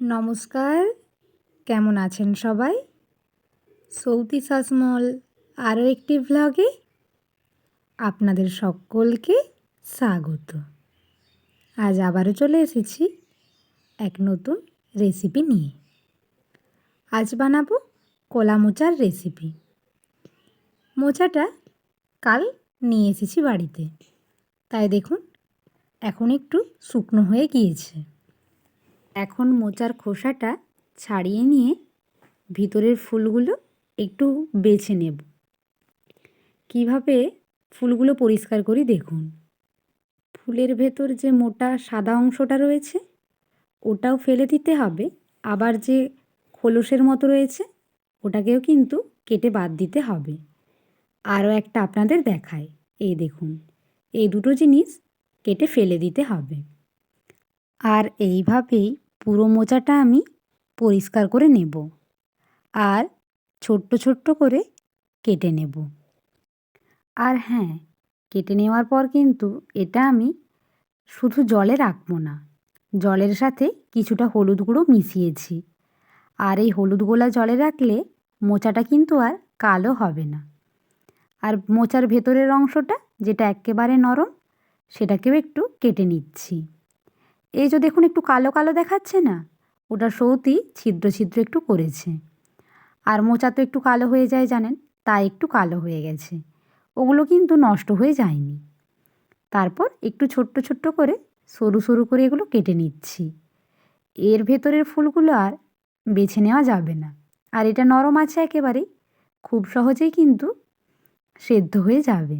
নমস্কার, কেমন আছেন সবাই? সৌতি শাসমল আরও একটি ভ্লগে আপনাদের সকলকে স্বাগত। আজ আবারও চলে এসেছি এক নতুন রেসিপি নিয়ে। আজ বানাবো কলা মোচার রেসিপি মোচাটা কাল নিয়ে এসেছি বাড়িতে। তাই দেখুন, এখন একটু শুকনো হয়ে গিয়েছে। এখন মোচার খোসাটা ছাড়িয়ে নিয়ে ভিতরের ফুলগুলো একটু বেছে নেব। কীভাবে ফুলগুলো পরিষ্কার করি দেখুন। ফুলের ভেতর যে মোটা সাদা অংশটা রয়েছে, ওটাও ফেলে দিতে হবে। আবার যে খোলসের মতো রয়েছে, ওটাকেও কিন্তু কেটে বাদ দিতে হবে। আরও একটা আপনাদের দেখায় এই দেখুন, এই দুটো জিনিস কেটে ফেলে দিতে হবে। আর এইভাবেই পুরো মোচাটা আমি পরিষ্কার করে নেব আর ছোট্ট ছোট্ট করে কেটে নেব। আর হ্যাঁ কেটে নেওয়ার পর কিন্তু এটা আমি শুধু জলে রাখব না, জলের সাথে কিছুটা হলুদ গুঁড়ো মিশিয়েছি। আর এই হলুদ গোলা জলে রাখলে মোচাটা কিন্তু আর কালো হবে না। আর মোচার ভেতরের অংশটা যেটা একেবারে নরম, সেটাকেও একটু কেটে নিচ্ছি। এই যে দেখুন একটু কালো কালো দেখাচ্ছে না? ওটা সৌতি ছিদ্র ছিদ্র একটু করেছে। আর মোচা তো একটু কালো হয়ে যায় জানেন? তাই একটু কালো হয়ে গেছে। ওগুলো কিন্তু নষ্ট হয়ে যায়নি। তারপর একটু ছোট্ট ছোট্ট করে সরু সরু করে এগুলো কেটে নিচ্ছি। এর ভেতরের ফুলগুলো আর বেছে নেওয়া যাবে না। আর এটা নরম আছে একেবারেই খুব সহজেই কিন্তু সেদ্ধ হয়ে যাবে।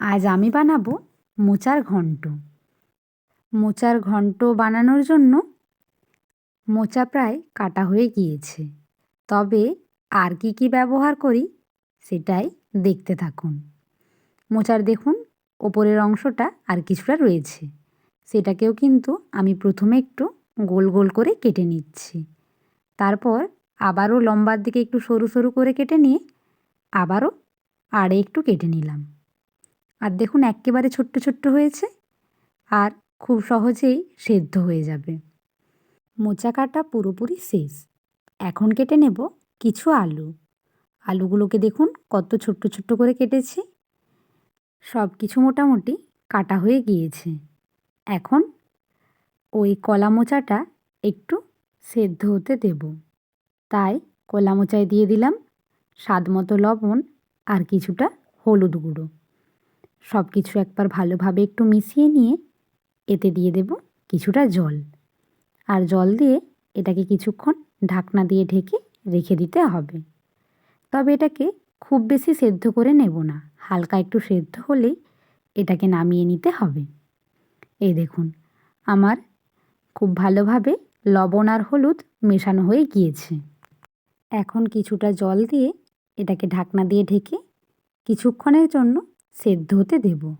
আজ আমি বানাবো মোচার ঘন্ট। মোচার ঘন্ট বানানোর জন্য মোচা প্রায় কাটা হয়ে গিয়েছে। তবে আর কি কি ব্যবহার করি সেটাই দেখতে থাকুন। মোচার দেখুন, ওপরের অংশটা আর কিছুটা রয়েছে। সেটাকেও কিন্তু আমি প্রথমে একটু গোল গোল করে কেটে নিচ্ছি। তারপর আবারও লম্বার দিকে একটু সরু সরু করে কেটে নিয়ে আবারও আড়ে একটু কেটে নিলাম। আর দেখুন, একেবারে ছোট্ট ছোট্ট হয়েছে। আর খুব সহজেই সেদ্ধ হয়ে যাবে। মোচা কাটা পুরোপুরি শেষ। এখন কেটে নেব কিছু আলু। আলুগুলোকে দেখুন কত ছোট্ট ছোট্ট করে কেটেছি। সব কিছু মোটামুটি কাটা হয়ে গিয়েছে। এখন ওই কলা মোচাটা একটু সেদ্ধ হতে দেব। তাই কলা মোচায় দিয়ে দিলাম স্বাদ মতো লবণ আর কিছুটা হলুদ গুঁড়ো। সব কিছু একবার ভালোভাবে একটু মিশিয়ে নিয়ে এতে দিয়ে দেব কিছুটা জল। আর জল দিয়ে এটাকে কিছুক্ষণ ঢাকনা দিয়ে ঢেকে রেখে দিতে হবে। তবে এটাকে খুব বেশি সেদ্ধ করে নেব না, হালকা একটু সেদ্ধ হলেই এটাকে নামিয়ে নিতে হবে। এই দেখুন, আমার খুব ভালোভাবে লবণ আর হলুদ মেশানো হয়ে গিয়েছে। এখন কিছুটা জল দিয়ে এটাকে ঢাকনা দিয়ে ঢেকে কিছুক্ষণের জন্য সেদ্ধ হতে দেব।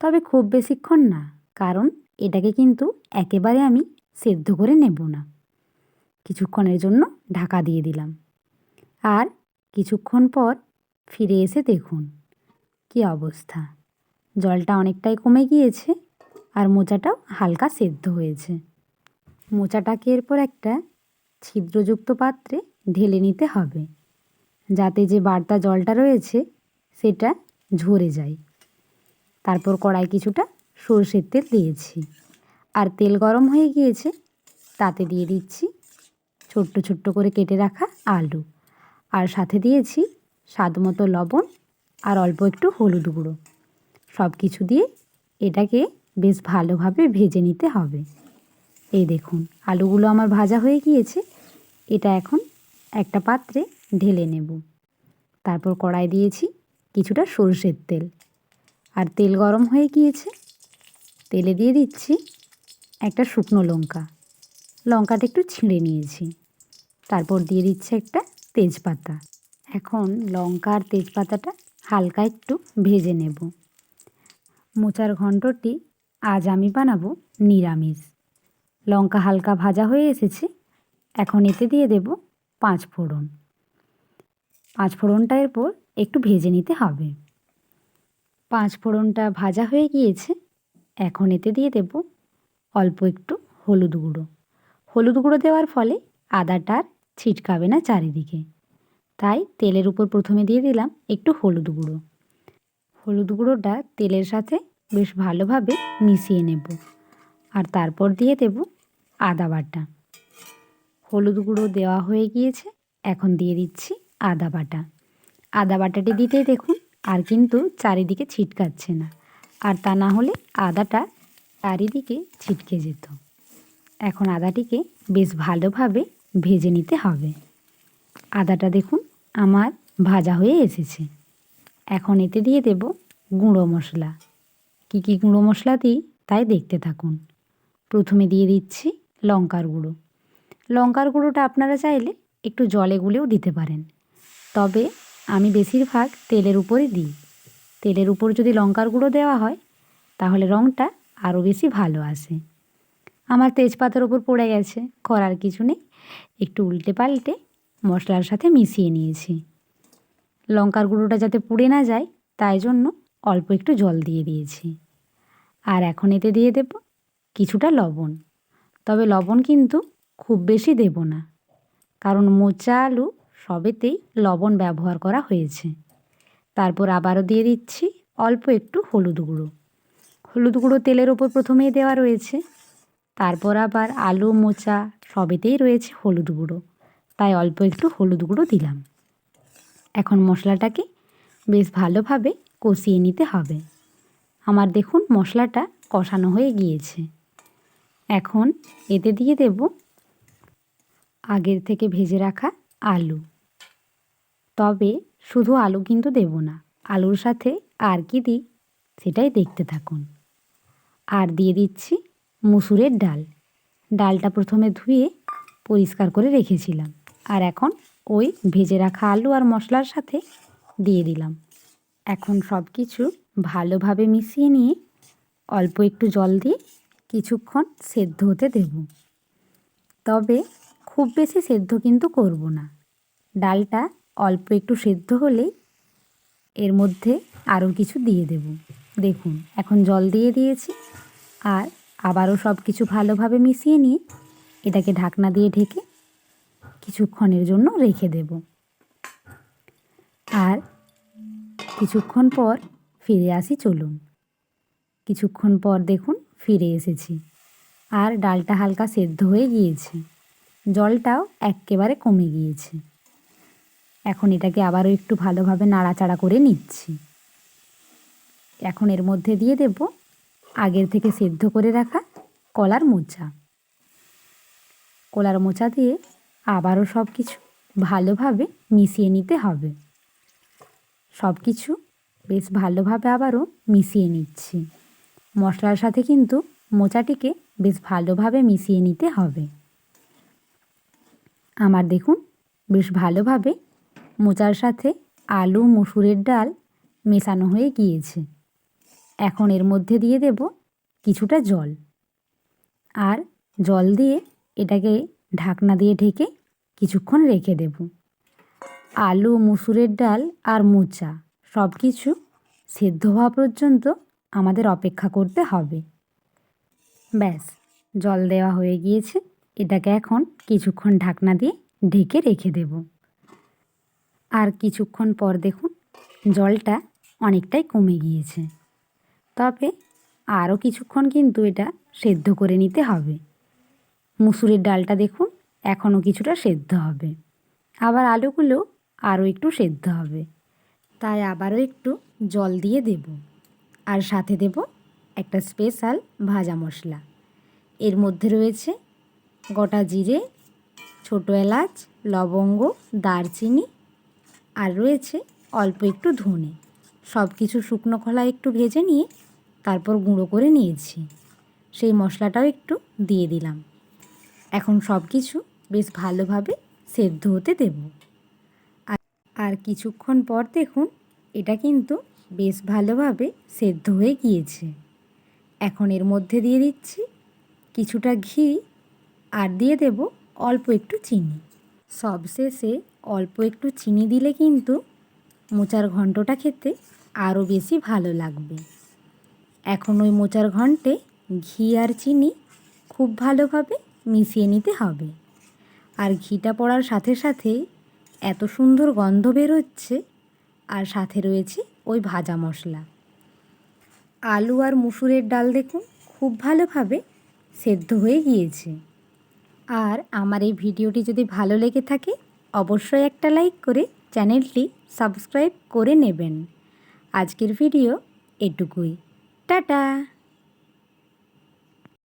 তবে খুব বেশিক্ষণ না কারণ এটাকে কিন্তু একেবারে আমি সেদ্ধ করে নেব না। কিছুক্ষণের জন্য ঢাকা দিয়ে দিলাম। আর কিছুক্ষণ পর ফিরে এসে দেখুন, কি অবস্থা। জলটা অনেকটাই কমে গিয়েছে আর মোচাটাও হালকা সেদ্ধ হয়েছে। মোচাটাকে এরপর একটা ছিদ্রযুক্ত পাত্রে ঢেলে নিতে হবে, যাতে যে বাড়তা জলটা রয়েছে সেটা ঝরে যায়। তারপর কড়াই কিছুটা সর্ষের তেল দিয়েছি। আর তেল গরম হয়ে গিয়েছে, তাতে দিয়ে দিচ্ছি ছোট্ট ছোট্ট করে কেটে রাখা আলু। আর সাথে দিয়েছি স্বাদ মতো লবণ আর অল্প একটু হলুদ গুঁড়ো। সব কিছু দিয়ে এটাকে বেশ ভালোভাবে ভেজে নিতে হবে। এই দেখুন, আলুগুলো আমার ভাজা হয়ে গিয়েছে, এটা এখন একটা পাত্রে ঢেলে নেব। তারপর কড়াই দিয়েছি কিছুটা সরষের তেল। আর তেল গরম হয়ে গিয়েছে তেলে দিয়ে দিচ্ছি একটা শুকনো লঙ্কা। লঙ্কাটা একটু ছিঁড়ে নিয়েছি। তারপর দিয়ে দিচ্ছে একটা তেজপাতা। এখন লঙ্কা আর তেজপাতাটা হালকা একটু ভেজে নেব। মোচার ঘণ্টটি আজ আমি বানাবো নিরামিষ। লঙ্কা হালকা ভাজা হয়ে এসেছে। এখন এতে দিয়ে দেব পাঁচ ফোড়ন। পাঁচ ফোড়নটা এরপর একটু ভেজে নিতে হবে। পাঁচ ফোড়নটা ভাজা হয়ে গিয়েছে। এখন এতে দিয়ে দেব অল্প একটু হলুদ গুঁড়ো। হলুদ গুঁড়ো দেওয়ার ফলে আদাটার ছিটকাবে না চারিদিকে। তাই তেলের উপর প্রথমে দিয়ে দিলাম একটু হলুদ গুঁড়ো। হলুদ গুঁড়োটা তেলের সাথে বেশ ভালোভাবে মিশিয়ে নেব। আর তারপর দিয়ে দেব আদা বাটা। হলুদ গুঁড়ো দেওয়া হয়ে গিয়েছে, এখন দিয়ে দিচ্ছি আদা বাটা। আদা বাটাটি দিতেই দেখুন, আর কিন্তু চারিদিকে ছিটকাচ্ছে না। আর তা না হলে আদাটা চারিদিকে ছিটকে যেত। এখন আদাটিকে বেশ ভালোভাবে ভেজে নিতে হবে। আদাটা দেখুন আমার ভাজা হয়ে এসেছে। এখন এতে দিয়ে দেব গুঁড়ো মশলা। কী কী গুঁড়ো মশলা দিই তাই দেখতে থাকুন। প্রথমে দিয়ে দিচ্ছি লঙ্কার গুঁড়ো। লঙ্কার গুঁড়োটা আপনারা চাইলে একটু জলে গুলেও দিতে পারেন। তবে আমি বেশিরভাগ তেলের উপরে দিই। তেলের উপর যদি লঙ্কার গুঁড়ো দেওয়া হয়, তাহলে রঙটা আরও বেশি ভালো আসে। আমার তেজপাতার ওপর পড়ে গেছে, করার কিছু নেই। একটু উল্টে পাল্টে মশলার সাথে মিশিয়ে নিয়েছি। লঙ্কার গুঁড়োটা যাতে পুড়ে না যায়, তাই জন্য অল্প একটু জল দিয়ে দিয়েছি। আর এখন এতে দিয়ে দেব কিছুটা লবণ। তবে লবণ কিন্তু খুব বেশি দেব না, কারণ মোচা, আলু সবেতেই লবণ ব্যবহার করা হয়েছে। তারপর আবারও দিয়ে দিচ্ছি অল্প একটু হলুদ গুঁড়ো। হলুদ গুঁড়ো তেলের ওপর প্রথমেই দেওয়া রয়েছে। তারপর আবার আলু, মোচা সবেতেই রয়েছে হলুদ গুঁড়ো। তাই অল্প একটু হলুদ গুঁড়ো দিলাম। এখন মশলাটাকে বেশ ভালোভাবে কষিয়ে নিতে হবে। আমার দেখুন মশলাটা কষানো হয়ে গিয়েছে। এখন এতে দিয়ে দেব আগের থেকে ভেজে রাখা আলু। তবে শুধু আলু কিন্তু দেব না, আলুর সাথে আর কি দিই সেটাই দেখতে থাকুন। আর দিয়ে দিচ্ছি মুসুরের ডাল। ডালটা প্রথমে ধুয়ে পরিষ্কার করে রেখেছিলাম আর এখন ওই ভেজে রাখা আলু আর মশলার সাথে দিয়ে দিলাম। এখন সব কিছু ভালোভাবে মিশিয়ে নিয়ে অল্প একটু জল দিয়ে কিছুক্ষণ সেদ্ধ হতে দেব। তবে খুব বেশি সেদ্ধ কিন্তু করব না। ডালটা অল্প একটু সেদ্ধ হলেই এর মধ্যে আরও কিছু দিয়ে দেব। দেখুন, এখন জল দিয়ে দিয়েছি আর আবারও সব কিছু ভালোভাবে মিশিয়ে নিয়ে এটাকে ঢাকনা দিয়ে ঢেকে কিছুক্ষণের জন্য রেখে দেব। আর কিছুক্ষণ পর ফিরে আসি, চলুন। কিছুক্ষণ পর দেখুন, ফিরে এসেছি আর ডালটা হালকা সেদ্ধ হয়ে গিয়েছে। জলটাও একেবারে কমে গিয়েছে। এখন এটাকে আবারও একটু ভালোভাবে নাড়াচাড়া করে নিচ্ছি। এখন এর মধ্যে দিয়ে দেব আগের থেকে সেদ্ধ করে রাখা কলার মোচা। কলার মোচা দিয়ে আবারও সব কিছু ভালোভাবে মিশিয়ে নিতে হবে। সব কিছু বেশ ভালোভাবে আবারও মিশিয়ে নিচ্ছি। মশলার সাথে কিন্তু মোচাটিকে বেশ ভালোভাবে মিশিয়ে নিতে হবে। আমার দেখুন, বেশ ভালোভাবে মোচার সাথে আলু, মুসুরের ডাল মেশানো হয়ে গিয়েছে। এখন এর মধ্যে দিয়ে দেব কিছুটা জল। আর জল দিয়ে এটাকে ঢাকনা দিয়ে ঢেকে কিছুক্ষণ রেখে দেব। আলু, মুসুরের ডাল আর মোচা সব কিছু সেদ্ধ হওয়া পর্যন্ত আমাদের অপেক্ষা করতে হবে। ব্যাস, জল দেওয়া হয়ে গিয়েছে। এটাকে এখন কিছুক্ষণ ঢাকনা দিয়ে ঢেকে রেখে দেব। আর কিছুক্ষণ পর দেখুন, জলটা অনেকটাই কমে গিয়েছে। তবে আরও কিছুক্ষণ কিন্তু এটা সেদ্ধ করে নিতে হবে। মুসুরের ডালটা দেখুন, এখনও কিছুটা সেদ্ধ হবে। আবার আলুগুলো আরও একটু সেদ্ধ হবে। তাই আবারও একটু জল দিয়ে দেব। আর সাথে দেব একটা স্পেশাল ভাজা মশলা। এর মধ্যে রয়েছে গোটা জিরে, ছোটো এলাচ, লবঙ্গ, দারচিনি আর রয়েছে অল্প একটু ধনে। সব কিছু শুকনো খোলা একটু ভেজে নিয়ে তারপর গুঁড়ো করে নিয়েছি। সেই মশলাটাও একটু দিয়ে দিলাম। এখন সব কিছু বেশ ভালোভাবে সেদ্ধ হতে দেব। আর কিছুক্ষণ পর দেখুন, এটা কিন্তু বেশ ভালোভাবে সেদ্ধ হয়ে গিয়েছে। এখন এর মধ্যে দিয়ে দিচ্ছি কিছুটা ঘি আর দিয়ে দেব অল্প একটু চিনি। সবশেষে অল্প একটু চিনি দিলে কিন্তু মোচার ঘন্টটা খেতে আরও বেশি ভালো লাগবে। এখন ওই মোচার ঘন্টে ঘি আর চিনি খুব ভালোভাবে মিশিয়ে নিতে হবে। আর ঘিটা পড়ার সাথে সাথে এত সুন্দর গন্ধ বেরোচ্ছে আর সাথে রয়েছে ওই ভাজা মশলা। আলু আর মুসুরের ডাল দেখুন খুব ভালোভাবে সেদ্ধ হয়ে গিয়েছে। আর আমার এই ভিডিওটি যদি ভালো লেগে থাকে অবশ্যই একটা লাইক করে চ্যানেলটি সাবস্ক্রাইব করে নেবেন। আজকের ভিডিও এটুকুই। টাটা!